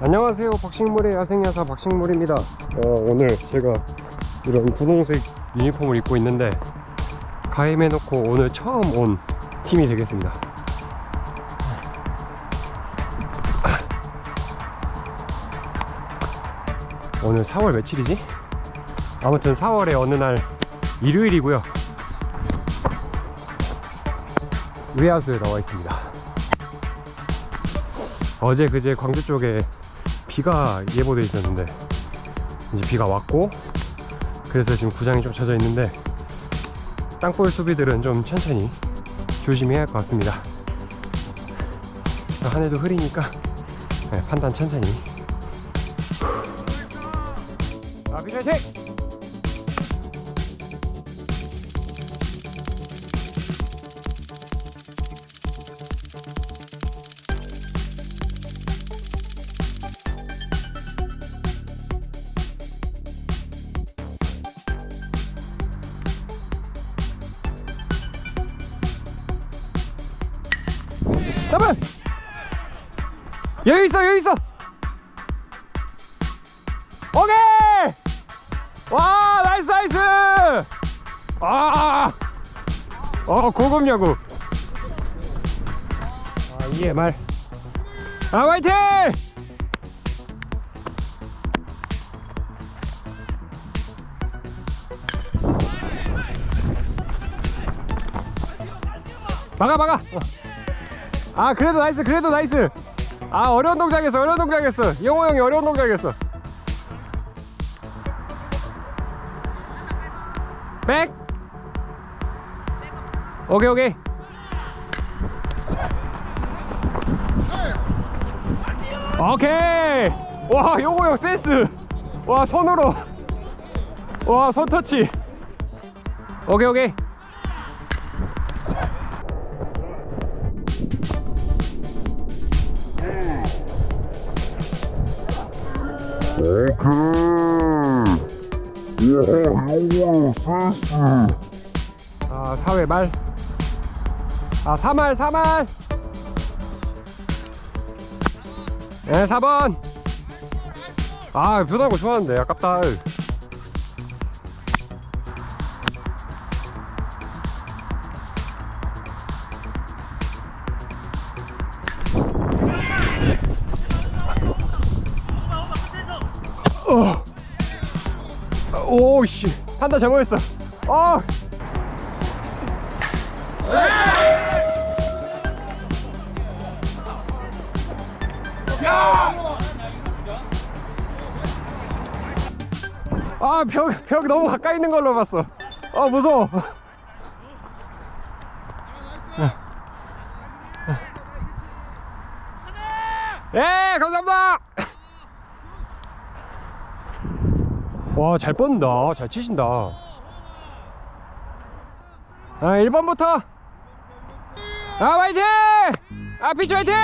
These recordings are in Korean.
안녕하세요. 박식물의 야생야사 박식물입니다. 어, 오늘 제가 이런 분홍색 유니폼을 입고 있는데 가임해놓고 오늘 처음 온 팀이 되겠습니다. 오늘 4월 며칠이지? 아무튼 4월의 어느 날 일요일이고요. 외야수에 나와 있습니다 어제 그제 광주 쪽에 비가 예보돼 있었는데 이제 비가 왔고 그래서 지금 구장이 좀 젖어 있는데 땅볼 수비들은 좀 천천히 조심해야 할 것 같습니다. 하늘도 흐리니까 네, 판단 천천히. 아 비자식 더블 여기 있어 여기 있어. 오케이! 와 나이스 나이스! 아 어, 고급 야구 아 이게 말아 화이팅! 막아 막아. 어. 아 그래도 나이스 그래도 나이스. 아 어려운 동작했어 어려운 동작했어. 영호 형이 어려운 동작했어. 백. 오케이 오케이. 오케이. 와 영호 형 센스. 와 손으로. 와 손터치. 오케이 오케이 아 사회 말. 아 3할 3할. 네 4번. 아거 좋아하는데 아깝다. 어. 오씨 판다 잘못했어. 어. 아, 벽, 벽 너무 가까이 있는 걸로 봤어. 아, 무서워. 예, 감사합니다. 와, 잘 뻗는다. 잘 치신다. 아, 1번부터. 아, 화이팅! 아, 피치 화이팅!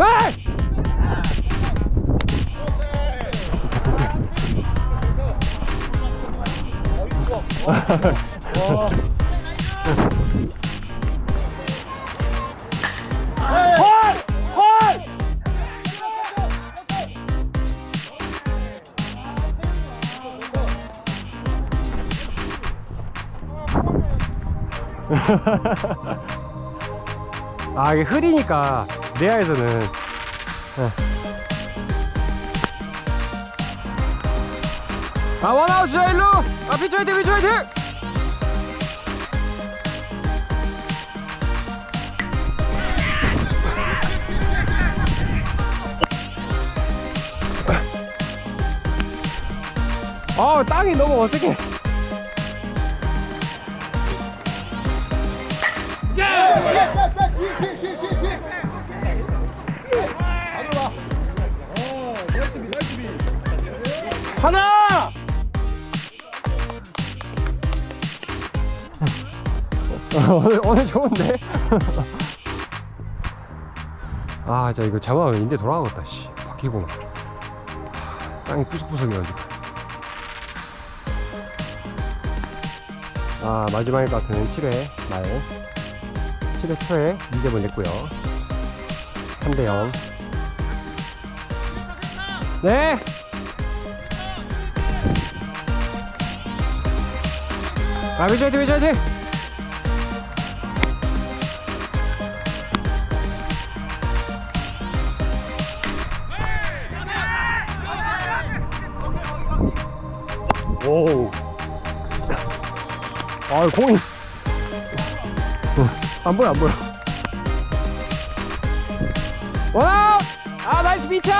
헤이! 아 이게 흐리니까 내야에서는. 예. 아 원아웃 주자 일루! 아 피치 화이팅 피치 화이팅! 아 땅이 너무 어색해 하나 오늘, 오늘 좋은데? 아, 자, 이거 잘못하면 인대 돌아가겠다, 씨. 바뀌고. 하, 땅이 푸석푸석해가지고. 아 마지막일 것 같은 7회 말 7회 초에 2점을 냈고요 3대 0 네 아, 위자이팅 위자이팅 오. 아, 공이. 어, 안 보여, 안 보여. 와! 아, 나이스 피쳐!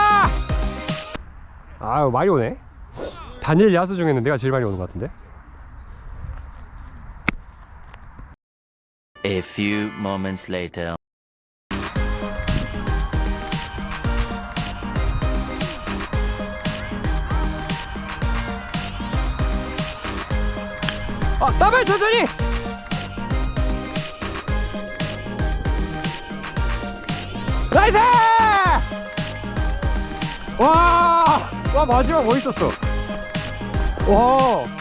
아유, 많이 오네. 단일 야수 중에는 내가 제일 많이 오는 것 같은데? A few moments later. 아, 더블 천천히! 나이스! 와! 와, 마지막 멋있었어. 와!